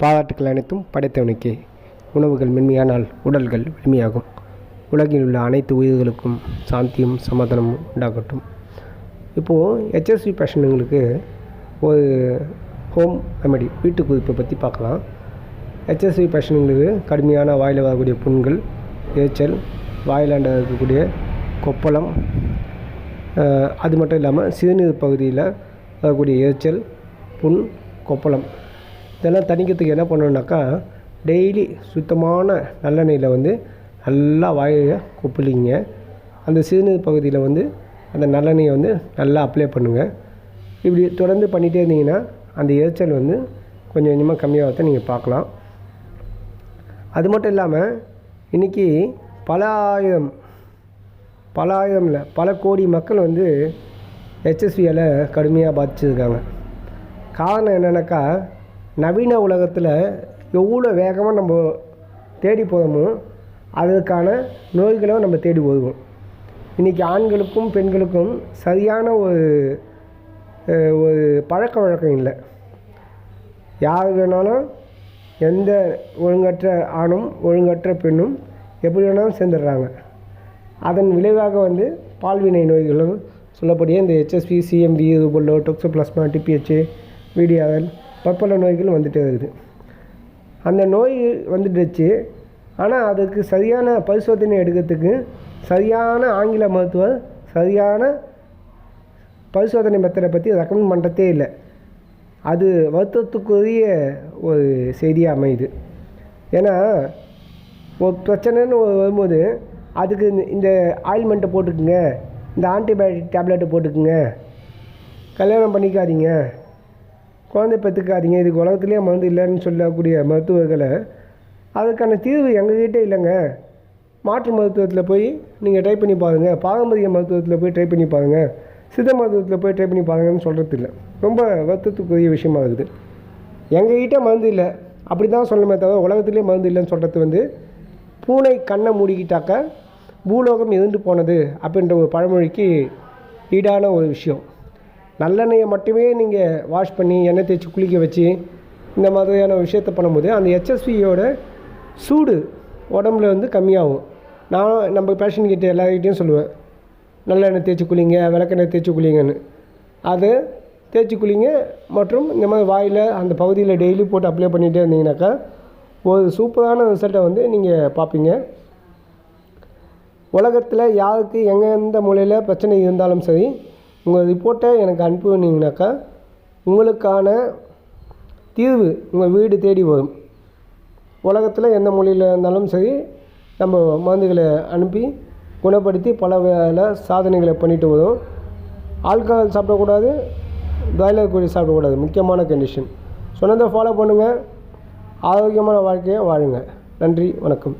பாராட்டுக்கள் அனைத்தும் படைத்தவனுக்கே. உணவுகள் மென்மையானால் உடல்கள் வலிமையாகும். உலகில் உள்ள அனைத்து உயிர்களுக்கும் சாந்தியும் சமாதானமும் உண்டாகட்டும். இப்போது ஹெச்எஸ்வி பேஷண்ட்டுங்களுக்கு ஒரு ஹோம் ரெமெடி வீட்டு குறிப்பை பற்றி பார்க்கலாம். ஹெச்எஸ்வி பேஷண்ட்டுங்களுக்கு கடுமையான வாயில் வரக்கூடிய புண்கள் எரிச்சல் வாயிலாண்ட இருக்கக்கூடிய கொப்பளம் அது மட்டும் இல்லாமல் சிறுநீர் பகுதியில் வரக்கூடிய எரிச்சல் புண் கொப்பளம். இதெல்லாம் தணிக்கிறதுக்கு என்ன பண்ணணுன்னாக்கா டெய்லி சுத்தமான நல்லெண்ணெயில் வந்து நல்லா வாயை கொப்பளிங்க. அந்த சிறுநீர் பகுதியில் வந்து அந்த நல்லெண்ணெயை வந்து நல்லா அப்ளை பண்ணுங்கள் இப்படி தொடர்ந்து பண்ணிகிட்டே இருந்தீங்கன்னா அந்த எரிச்சல் வந்து கொஞ்சம் கொஞ்சமாக கம்மியாகிறத நீங்கள் பார்க்கலாம். அது மட்டும் இல்லாமல் இன்றைக்கி பல ஆயிரம் பல ஆயிரம் இல்லை பல கோடி மக்கள் வந்து ஹெச்எஸ்வியால் கடுமையாக பாதிச்சிருக்காங்க. காரணம் என்னென்னாக்கா நவீன உலகத்தில் எவ்வளோ வேகமாக நம்ம தேடி போகிறோமோ அதற்கான நோய்களும் நம்ம தேடி போதுவோம் இன்றைக்கி ஆண்களுக்கும் பெண்களுக்கும் சரியான ஒரு ஒரு பழக்க வழக்கம் இல்லை. யார் வேணாலும் எந்த ஒழுங்கற்ற ஆணும் ஒழுங்கற்ற பெண்ணும் எப்படி வேணாலும் சேர்ந்துடுறாங்க. அதன் விளைவாக வந்து பால்வினை நோய்களும் சொல்லப்படியே இந்த HSP CMP rubella toxoplasma TPH VDRL பற்பல நோய்கள் வந்துகிட்டே இருக்குது அந்த நோய் வந்துடுச்சு. ஆனால் அதுக்கு சரியான பரிசோதனை எடுக்கிறதுக்கு சரியான ஆங்கில மருத்துவர் சரியான பரிசோதனை மெத்தடை பற்றி ரெக்கமெண்ட் பண்ணுறதே இல்லை. அது வருத்தத்துக்குரிய ஒரு செய்தியாக அமையுது. ஏன்னா ஒரு பிரச்சனைன்னு வரும்போது அதுக்கு இந்த- இந்த ஆயில்மெண்ட்டை போட்டுக்குங்க. இந்த ஆன்டிபயோட்டிக் டேப்லெட்டை போட்டுக்குங்க. கல்யாணம் பண்ணிக்காதீங்க. குழந்தை பெற்றுக்காதீங்க இதுக்கு உலகத்துலேயே மருந்து இல்லைன்னு சொல்லக்கூடிய மருத்துவர்களை அதுக்கான தீர்வு எங்ககிட்ட இல்லைங்க. மாற்று மருத்துவத்தில் போய் நீங்கள் ட்ரை பண்ணி பாருங்கள் பாரம்பரிய மருத்துவத்தில் போய் ட்ரை பண்ணி பாருங்கள் சித்த மருத்துவத்தில் போய் ட்ரை பண்ணி பாருங்கன்னு சொல்கிறது இல்லை ரொம்ப வருத்தத்துக்குரிய விஷயமா இருக்குது. எங்ககிட்ட மருந்து இல்லை. அப்படி தான் சொல்லணுமே தவிர உலகத்திலே மருந்து இல்லைன்னு சொல்கிறது வந்து பூனை கண்ணை மூடிக்கிட்டாக்க பூலோகம் இருந்து போனது அப்படின்ற ஒரு பழமொழிக்கு ஈடான ஒரு விஷயம். நல்லெண்ணெயை மட்டுமே நீங்கள் வாஷ் பண்ணி எண்ணெய் தேய்ச்சி குளிக்க வச்சு இந்த மாதிரியான விஷயத்த பண்ணும்போது அந்த ஹெச்எஸ்பியோட சூடு உடம்புல வந்து கம்மியாகும். நான் நம்ம பேஷண்ட் கிட்ட எல்லார்கிட்டையும் சொல்லுவேன் நல்லெண்ணெய் தேய்ச்சி குளிங்க விளக்கெண்ணெய் தேய்ச்சி குளிங்கன்னு. அது தேய்ச்சி குளிங்க மற்றும் இந்த மாதிரி வாயில் அந்த பகுதியில் டெய்லி போட்டு அப்ளை பண்ணிகிட்டே இருந்தீங்கன்னாக்கா ஒரு சூப்பரான ரிசல்ட்டை வந்து நீங்கள் பார்ப்பீங்க. உலகத்தில் யாருக்கு எங்கே எந்த மூலையில் பிரச்சனை இருந்தாலும் சரி உங்கள் ரிப்போர்ட்டை எனக்கு அனுப்புனீங்கனாக்கா உங்களுக்கான தீர்வு உங்கள் வீடு தேடி வரும். உலகத்தில் எந்த மொழியில் இருந்தாலும் சரி நம்ம மருந்துகளை அனுப்பி குணப்படுத்தி பல வேலை சாதனைகளை பண்ணிட்டு வரும். ஆல்கஹால் சாப்பிடக்கூடாது பிராய்லர் கோழி சாப்பிடக்கூடாது முக்கியமான கண்டிஷன் சொன்னதை ஃபாலோ பண்ணுங்கள் ஆரோக்கியமான வாழ்க்கையை வாழுங்க. நன்றி வணக்கம்.